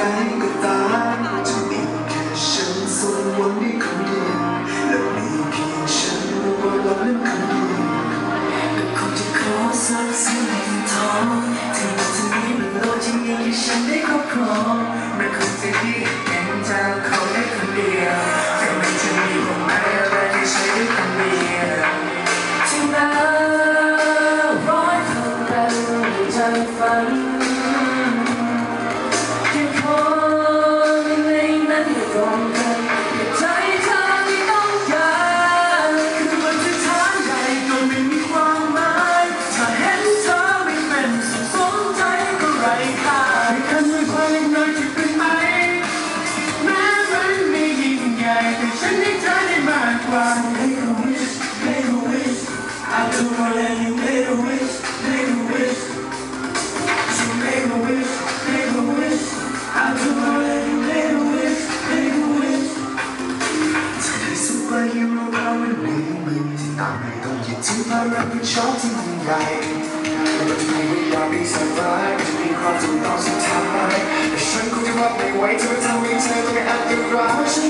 sky From ไว่ายิ้มรองเท้ามันหมือที่ตามไม่ต้องหยิดทิ้งภาระที่ชอบที่ยิ่งใหญ่มันม่วิญญาณมีสบายมัมีความถูต้องสุดท้ายแต่ฉันคงจะว่าไม่ไหวเธอทำให้เธอต้องไปอัดอยู่ร้าฉัน